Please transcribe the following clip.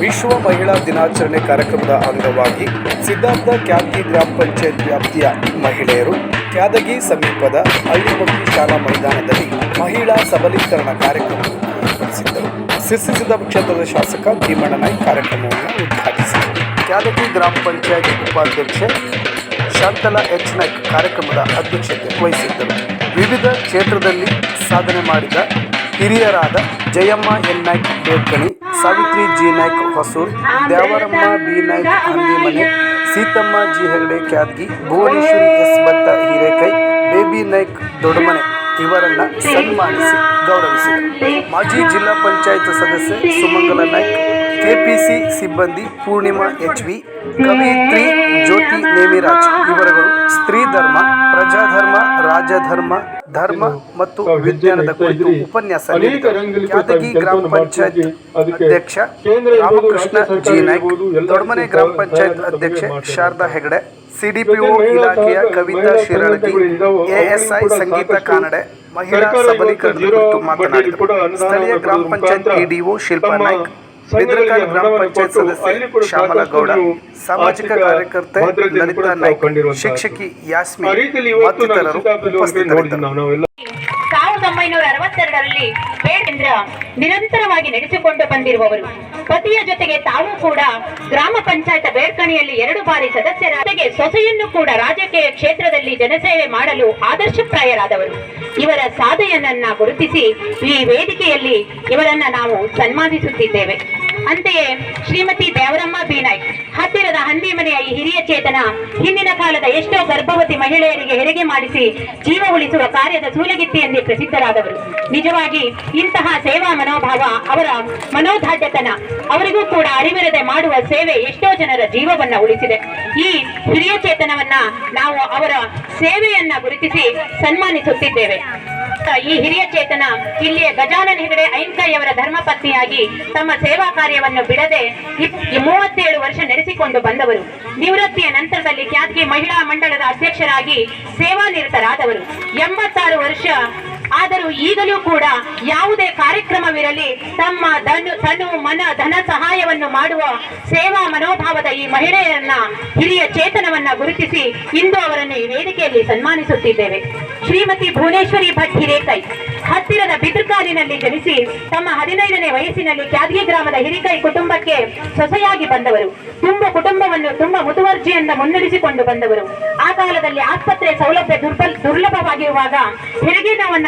ವಿಶ್ವ ಮಹಿಳಾ ದಿನಾಚರಣೆ ಕಾರ್ಯಕ್ರಮದ ಅಂಗವಾಗಿ ಸಿದ್ಧಾರ್ಥ ಕ್ಯಾತಿ ಗ್ರಾಮ ಪಂಚಾಯತ್ ವ್ಯಾಪ್ತಿಯ ಮಹಿಳೆಯರು ಕ್ಯಾದಗಿ ಸಮೀಪದ ಹಳ್ಳಿಮಕ್ಕಿ ಶಾಲಾ ಮೈದಾನದಲ್ಲಿ ಮಹಿಳಾ ಸಬಲೀಕರಣ ಕಾರ್ಯಕ್ರಮವನ್ನು ಏರ್ಪಡಿಸಿದ್ದರು ಸಿದ್ಧಾಪ ಕ್ಷೇತ್ರದ ಶಾಸಕ ಭೀಮಣ್ಣ ನಾಯ್ಕ ಕಾರ್ಯಕ್ರಮವನ್ನು ಉದ್ಘಾಟಿಸಿದರು. ಕ್ಯಾದಗಿ ಗ್ರಾಮ ಪಂಚಾಯತ್ ಉಪಾಧ್ಯಕ್ಷೆ ಶಾಂತಲಾ ಎಚ್ ನಾಯ್ಕ್ ಕಾರ್ಯಕ್ರಮದ ಅಧ್ಯಕ್ಷತೆ ವಹಿಸಿದ್ದರು. ವಿವಿಧ ಕ್ಷೇತ್ರದಲ್ಲಿ ಸಾಧನೆ ಮಾಡಿದ ಹಿರಿಯರಾದ Jayamma N Naik Bedkani Savitri G Naik Hosur Devaramma B Naik Handimane, Seetamma G Hegde Kyadgi, Bhuvaneshwari S Bhatta Hirekai, Baby Naik Doddamane ಇವರನ್ನ ಸನ್ಮಾನಿಸಿ ಗೌರವಿಸಿ ಮಾಜಿ ಜಿಲ್ಲಾ ಪಂಚಾಯತ್ ಸದಸ್ಯೆ ಸುಮಂಗಲ ನಾಯ್ಕ್, ಕೆಪಿಸಿ ಸಿಬ್ಬಂದಿ ಪೂರ್ಣಿಮಾ ಎಚ್ ವಿ ಕವಿತ್ರಿ ಜ್ಯೋತಿ ನೇಮಿರಾಜ್, ಇವರುಗಳು ಸ್ತ್ರೀ ಧರ್ಮ, ಪ್ರಜಾಧರ್ಮ ರಾಜಧರ್ಮ ಧರ್ಮ ಮತ್ತು ವಿಜ್ಞಾನದ ಕುರಿತು ಉಪನ್ಯಾಸ ಯಾದಗಿ ಗ್ರಾಮ ಪಂಚಾಯತ್ ಅಧ್ಯಕ್ಷ ರಾಮಕೃಷ್ಣ ಜಿ ನಾಯ್ಕ್ ದೊಡ್ಮನೆ ಗ್ರಾಮ ಪಂಚಾಯತ್ ಅಧ್ಯಕ್ಷೆ ಶಾರದಾ ಹೆಗಡೆ ಸಿಡಿಪಿಒ ಇಲಾಖೆಯ ಕವಿತಾ ಶಿರಳಗಿ ಎಎಸ್ಐ ಸಂಗೀತ ಕಾನಡೆ ಮಹಿಳಾ ಸಬಲೀಕರಣ ಕುರಿತು ಮಾತನಾಡಿದರು. ಸ್ಥಳೀಯ ಗ್ರಾಮ ಪಂಚಾಯತ್ ಇಡಿಒ ಶಿಲ್ಪಾ ನಾಯ್ಕ್ ಬಿದ್ರಕಾಲ್ ಗ್ರಾಮ ಪಂಚಾಯತ್ ಸದಸ್ಯೆ ಶ್ಯಾಮಲಾ ಗೌಡ ಸಾಮಾಜಿಕ ಕಾರ್ಯಕರ್ತೆ ಲಲಿತಾ ನಾಯ್ಕ್ ಶಿಕ್ಷಕಿ ಯಾಸ್ಮಿ ಮತ್ತಿತರರು ಉಪಸ್ಥಿತರಿದ್ದರು. ಸಾವಿರದ ಒಂಬೈನೂರ ಅರವತ್ತೆರಡರಲ್ಲಿ ಬೇಡೇಂದ್ರ ನಿರಂತರವಾಗಿ ನಡೆಸಿಕೊಂಡು ಬಂದಿರುವವರು. ಪತಿಯ ಜೊತೆಗೆ ತಾವು ಕೂಡ ಗ್ರಾಮ ಪಂಚಾಯತ್ ಬೇರ್ಕಣಿಯಲ್ಲಿ ಎರಡು ಬಾರಿ ಸದಸ್ಯರ ಜೊತೆಗೆ ಸೊಸೆಯನ್ನು ಕೂಡ ರಾಜಕೀಯ ಕ್ಷೇತ್ರದಲ್ಲಿ ಜನಸೇವೆ ಮಾಡಲು ಆದರ್ಶಪ್ರಾಯರಾದವರು. ಇವರ ಸಾಧನೆಯನ್ನ ಗುರುತಿಸಿ ಈ ವೇದಿಕೆಯಲ್ಲಿ ಇವರನ್ನ ನಾವು ಸನ್ಮಾನಿಸುತ್ತಿದ್ದೇವೆ. ಅಂತೆಯೇ ಶ್ರೀಮತಿ ದೇವರಮ್ಮ ಬೀನಾಯ್. ಹತ್ತಿರದ ಹಂದಿ ಮನೆಯ ಈ ಹಿರಿಯ ಚೇತನ ಹಿಂದಿನ ಕಾಲದ ಎಷ್ಟೋ ಗರ್ಭವತಿ ಮಹಿಳೆಯರಿಗೆ ಹೆರಿಗೆ ಮಾಡಿಸಿ ಜೀವ ಉಳಿಸುವ ಕಾರ್ಯದ ಸೂಲಗಿತ್ತಿ ಎಂದೇ ಪ್ರಸಿದ್ಧರಾದವರು. ನಿಜವಾಗಿ ಇಂತಹ ಸೇವಾ ಮನೋಭಾವ ಅವರ ಮನೋದಾಢ್ಯತನ ಅವರಿಗೂ ಕೂಡ ಅರಿವಿರದೆ ಮಾಡುವ ಸೇವೆ ಎಷ್ಟೋ ಜನರ ಜೀವವನ್ನ ಉಳಿಸಿದೆ. ಈ ಹಿರಿಯ ಚೇತನವನ್ನ ನಾವು ಅವರ ಸೇವೆಯನ್ನ ಗುರುತಿಸಿ ಸನ್ಮಾನಿಸುತ್ತಿದ್ದೇವೆ. ಈ ಹಿರಿಯ ಚೇತನ ಇಲ್ಲಿಯ ಗಜಾನನ ಹೆಗಡೆ ಐನ್ಕೈಯವರ ಧರ್ಮಪತ್ನಿಯಾಗಿ ತಮ್ಮ ಸೇವಾ ಕಾರ್ಯವನ್ನು ಬಿಡದೆ ಮೂವತ್ತೇಳು ವರ್ಷ ನಡೆಸಿಕೊಂಡು ಬಂದವರು. ನಿವೃತ್ತಿಯ ನಂತರದಲ್ಲಿ ಖ್ಯಾತಿ ಮಹಿಳಾ ಮಂಡಳದ ಅಧ್ಯಕ್ಷರಾಗಿ ಸೇವಾ ನಿರತರಾದವರು. ಎಂಬತ್ತಾರು ವರ್ಷ ಆದರೂ ಈಗಲೂ ಕೂಡ ಯಾವುದೇ ಕಾರ್ಯಕ್ರಮವಿರಲಿ, ತಮ್ಮ ತನು, ಮನ, ಧನ ಸಹಾಯವನ್ನು ಮಾಡುವ ಸೇವಾ ಮನೋಭಾವದ ಈ ಮಹಿಳೆಯರನ್ನ ಹಿರಿಯ ಚೇತನವನ್ನ ಗುರುತಿಸಿ ಇಂದು ಅವರನ್ನು ಈ ವೇದಿಕೆಯಲ್ಲಿ ಸನ್ಮಾನಿಸುತ್ತಿದ್ದೇವೆ. ಶ್ರೀಮತಿ ಭುವನೇಶ್ವರಿ ಭಟ್ ಹಿರೇಕೈ ಹತ್ತಿರದ ಬಿದ್ರಕಾಲಿನಲ್ಲಿ ಜನಿಸಿ ತಮ್ಮ ಹದಿನೈದನೇ ವಯಸ್ಸಿನಲ್ಲಿ ಕ್ಯಾದಗಿ ಗ್ರಾಮದ ಹಿರಿಕೈ ಕುಟುಂಬಕ್ಕೆ ಸೊಸೆಯಾಗಿ ಬಂದವರು. ತುಂಬ ಕುಟುಂಬವನ್ನು ತುಂಬ ಮುತುವರ್ಜಿಯಿಂದ ಮುನ್ನಡೆಸಿಕೊಂಡು ಬಂದವರು. ಆ ಕಾಲದಲ್ಲಿ ಆಸ್ಪತ್ರೆ ಸೌಲಭ್ಯ ದುರ್ಬಲ್, ದುರ್ಲಭವಾಗಿರುವಾಗ ಹೆರಿಗೆ ನೋವನ್ನ